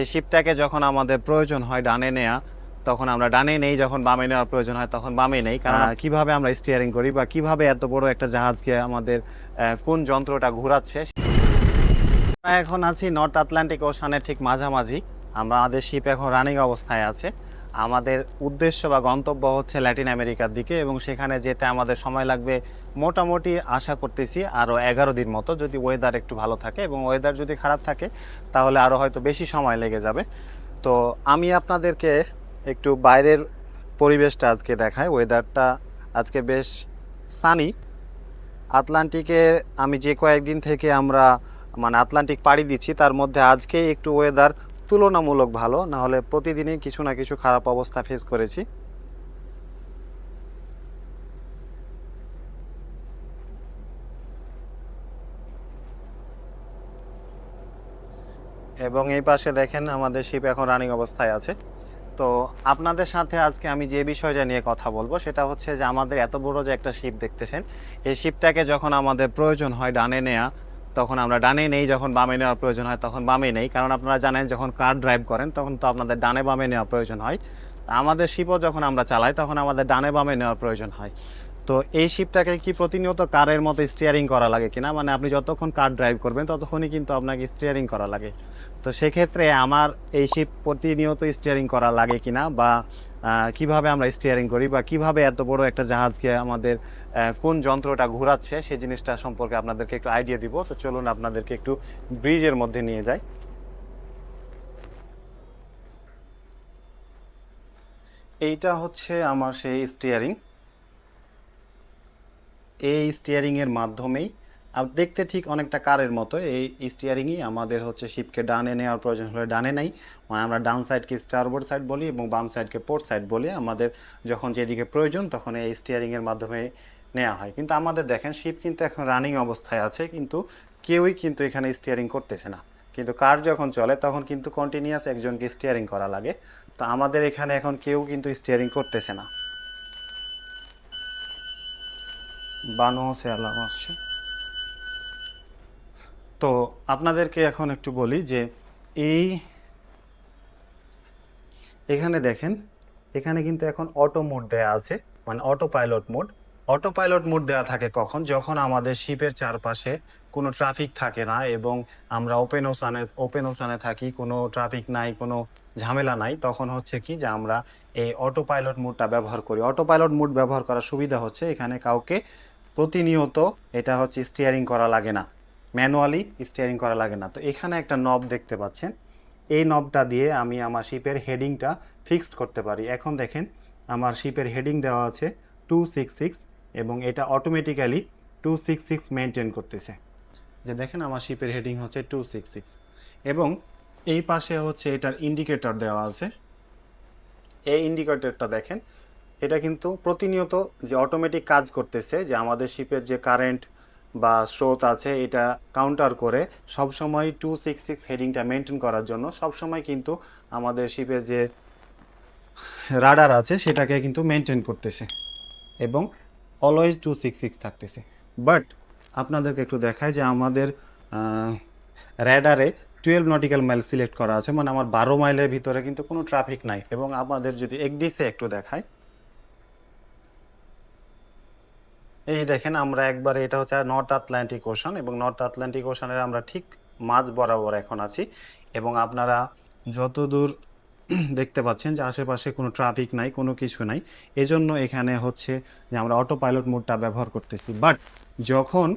এই শিপটাকে যখন আমাদের প্রয়োজন হয় ডানে নেয়া তখন আমরা ডানে নেই যখন বামে নেওয়ার প্রয়োজন হয় তখন বামে নেই। কারণ কীভাবে আমরা স্টিয়ারিং করি বা কীভাবে এত বড় একটা জাহাজকে আমাদের কোন যন্ত্রটা ঘোরাচ্ছে আমরা এখন আছি নর্থ আটলান্টিক ওশানের ঠিক মাঝামাঝি। আমরা আমাদের শিপ এখন রানিং অবস্থায় আছে। আমাদের উদ্দেশ্য বা গন্তব্য হচ্ছে ল্যাটিন আমেরিকার দিকে এবং সেখানে যেতে আমাদের সময় লাগবে মোটামুটি আশা করতেছি আরও এগারো দিন মতো যদি ওয়েদার একটু ভালো থাকে এবং ওয়েদার যদি খারাপ থাকে তাহলে আরও হয়তো বেশি সময় লেগে যাবে। তো আমি আপনাদেরকে একটু বাইরের পরিবেশটা আজকে দেখাই। ওয়েদারটা আজকে বেশ সানি আটলান্টিকে আমি যে কয়েকদিন থেকে আমরা মানে আটলান্টিক পাড়ি দিচ্ছি, তার মধ্যে আজকে একটু ওয়েদার তুলনামূলক ভালো, না হলে প্রতিদিনই কিছু না কিছু খারাপ অবস্থা ফেস করেছি। এবং এই পাশে দেখেন আমাদের শিপ এখন রানিং অবস্থায় আছে। তো আপনাদের সাথে আজকে আমি যে বিষয়টা নিয়ে কথা বলব, সেটা হচ্ছে যে আমাদের এত বড় যে একটা শিপ দেখতেছেন, এই শিপটাকে যখন আমাদের প্রয়োজন হয় ডানে নেয়া তখন আমরা ডানে নেই, যখন বামে নেওয়ার প্রয়োজন হয় তখন বামে নেই। কারণ আপনারা জানেন, যখন কার ড্রাইভ করেন, তখন তো আপনাদের ডানে বামে নেওয়া প্রয়োজন হয়। আমাদের শিপও যখন আমরা চালাই, তখন আমাদের ডানে বামে নেওয়ার প্রয়োজন হয়। তো এই শিপটাকে কি প্রতিনিয়ত কারের মতো স্টিয়ারিং করা লাগে কিনা? মানে আপনি যতক্ষণ কার ড্রাইভ করবেন, ততক্ষণই কিন্তু আপনাকে স্টিয়ারিং করা লাগে। তো সেক্ষেত্রে আমার এই শিপ প্রতিনিয়ত স্টিয়ারিং করা লাগে কিনা বা কীভাবে আমরা স্টিয়ারিং করি বা কীভাবে এত বড় একটা জাহাজকে আমাদের কোন যন্ত্রটা ঘোরাচ্ছে সেই জিনিসটা সম্পর্কে আপনাদেরকে একটু আইডিয়া দিব। তো চলুন আপনাদেরকে একটু ব্রিজের মধ্যে নিয়ে যাই। এইটা হচ্ছে আমার সেই স্টিয়ারিং এই স্টিয়ারিং এর মাধ্যমেই দেখতে ঠিক অনেকটা কারের মতো। এই স্টিয়ারিংই আমাদের হচ্ছে শিপকে ডানে নেওয়ার প্রয়োজন হলে ডানে নেই। মানে আমরা ডাউন সাইডকে স্টারবোর্ড সাইড বলি এবং বাম সাইডকে পোর্ট সাইড বলি। আমাদের যখন যেদিকে প্রয়োজন তখন এই স্টিয়ারিং এর মাধ্যমে নেওয়া হয়। কিন্তু আমাদের দেখেন শিপ কিন্তু এখন রানিং অবস্থায় আছে, কিন্তু কেউই কিন্তু এখানে স্টিয়ারিং করতেছে না। কিন্তু কার যখন চলে তখন কিন্তু কন্টিনিউয়াস একজনকে স্টিয়ারিং করা লাগে। তো আমাদের এখানে এখন কেউ কিন্তু স্টিয়ারিং করতেছে না। বানো সে আলাম আসছে তো আপনাদেরকে এখন একটু বলি যে এই এখানে দেখেন, এখানে কিন্তু এখন অটো মোড দেয়া আছে মানে auto pilot mode. Auto pilot mode দেওয়া থাকে কখন? যখন আমাদের শিপের চারপাশে কোনো ট্রাফিক থাকে না এবং আমরা ওপেন ওশানে ওপেন ওশানে থাকি, কোনো ট্রাফিক নাই, কোনো ঝামেলা নাই, তখন হচ্ছে কি যে আমরা এই অটো পাইলট মোডটা ব্যবহার করি। অটো পাইলট মোড ব্যবহার করার সুবিধা হচ্ছে এখানে কাউকে প্রতিনিয়ত এটা হচ্ছে স্টিয়ারিং করা লাগে না। ম্যানুয়ালি স্টিয়ারিং করা লাগে না। তো এখানে একটা নব দেখতে পাচ্ছেন। এই নবটা দিয়ে আমি আমার শিপের হেডিংটা ফিক্সড করতে পারি। এখন দেখেন, আমার শিপের হেডিং দেওয়া আছে টু সিক্স সিক্স এবং এটা automatically two six six maintain করতেছে। যে দেখেন, আমার শিপের হেডিং হচ্ছে টু সিক্স সিক্স এবং এই পাশে হচ্ছে এটার ইন্ডিকেটর দেওয়া আছে। এই ইন্ডিকেটরটা দেখেন এটা কিন্তু প্রতিনিয়ত যে অটোমেটিক কাজ করতেছে, যে আমাদের শিপের যে কারেন্ট বা স্রোত আছে, এটা কাউন্টার করে সব সময় টু সিক্স সিক্স হেডিংটা মেনটেন করার জন্য সব সময় কিন্তু আমাদের শিপের যে রাডার আছে, সেটাকে কিন্তু মেনটেন করতেছে এবং অলওয়েজ টু সিক্স সিক্স থাকতেছে। বাট আপনাদেরকে একটু দেখায় যে আমাদের র্যাডারে টুয়েলভ নটিক্যাল মাইল সিলেক্ট করা আছে মানে আমার বারো মাইলের ভিতরে কিন্তু কোনো ট্রাফিক নাই এবং আমাদের যদি একডিসে একটু দেখায় এই দেখেন, আমরা একবার এটা হচ্ছে নর্থ আটলান্টিক ওশান এবং নর্থ আটলান্টিক ওশানের আমরা ঠিক মাঝ বরাবর এখন আছি এবং আপনারা যতদূর দেখতে পাচ্ছেন যে আশেপাশে কোনো ট্রাফিক নাই, কোনো কিছু নাই। এজন্য এখানে হচ্ছে যে আমরা অটো পাইলট মোডটা ব্যবহার করতেছি। বাট যখন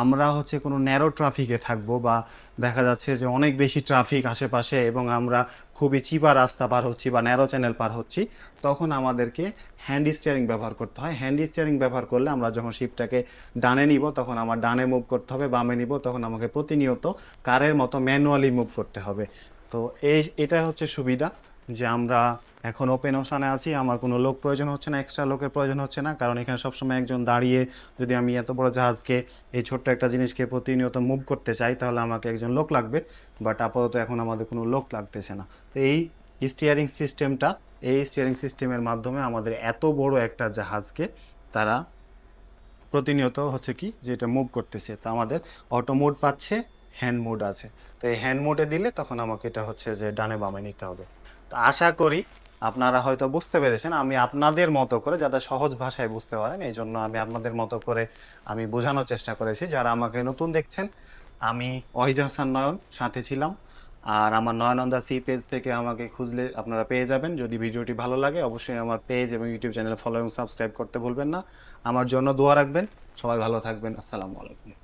আমরা হচ্ছে কোনো ন্যারো ট্রাফিকে থাকব বা দেখা যাচ্ছে যে অনেক বেশি ট্রাফিক আশেপাশে এবং আমরা খুবই চিপা রাস্তা পার হচ্ছি বা ন্যারো চ্যানেল পার হচ্ছি, তখন আমাদেরকে হ্যান্ড স্টিয়ারিং ব্যবহার করতে হয়। হ্যান্ড স্টিয়ারিং ব্যবহার করলে আমরা যখন শিপটাকে ডানে নিব, তখন আমার ডানে মুভ করতে হবে, বামে নিব, তখন আমাকে প্রতিনিয়ত কারের মতো ম্যানুয়ালি মুভ করতে হবে। তো এই এটা হচ্ছে সুবিধা। যে আমরা এখন ওপেন ওশানে আছি, আমার কোনো লোক প্রয়োজন হচ্ছে না এক্সট্রা লোকের প্রয়োজন হচ্ছে না, কারণ এখানে সবসময় একজন দাঁড়িয়ে যদি আমি এত বড় জাহাজকে, এই ছোট্ট একটা জিনিসকে প্রতিনিয়ত মুভ করতে চাই, তাহলে আমাকে একজন লোক লাগবে বাট আপাতত এখন আমাদের কোনো লোক লাগতেছে না। তো এই স্টিয়ারিং সিস্টেমটা এই স্টিয়ারিং সিস্টেমের মাধ্যমে আমাদের এত বড় একটা জাহাজকে তারা প্রতিনিয়ত হচ্ছে কি, যে এটা মুভ করতেছে। তা আমাদের অটো মোড পাচ্ছে হ্যান্ড মোড আছে। তো এই হ্যান্ড মোডে দিলে তখন আমাকে এটা হচ্ছে যে ডানে বামে নিতে হবে। তো আশা করি আপনারা হয়তো বুঝতে পেরেছেন, আমি আপনাদের মতো করে যাতে সহজ ভাষায় বুঝতে পারেন, এই জন্য আমি আপনাদের মতো করে আমি বোঝানোর চেষ্টা করেছি। যারা আমাকে নতুন দেখছেন, আমি ওয়াহিদ হাসান নয়ন সাথে ছিলাম। আর আমার নয়নন্দা সি পেজ থেকে আমাকে খুঁজলে আপনারা পেয়ে যাবেন। যদি ভিডিওটি ভালো লাগে, অবশ্যই আমার পেজ এবং ইউটিউব চ্যানেল ফলো এবং সাবস্ক্রাইব করতে ভুলবেন না। আমার জন্য দোয়া রাখবেন। সবাই ভালো থাকবেন। আসসালামু আলাইকুম।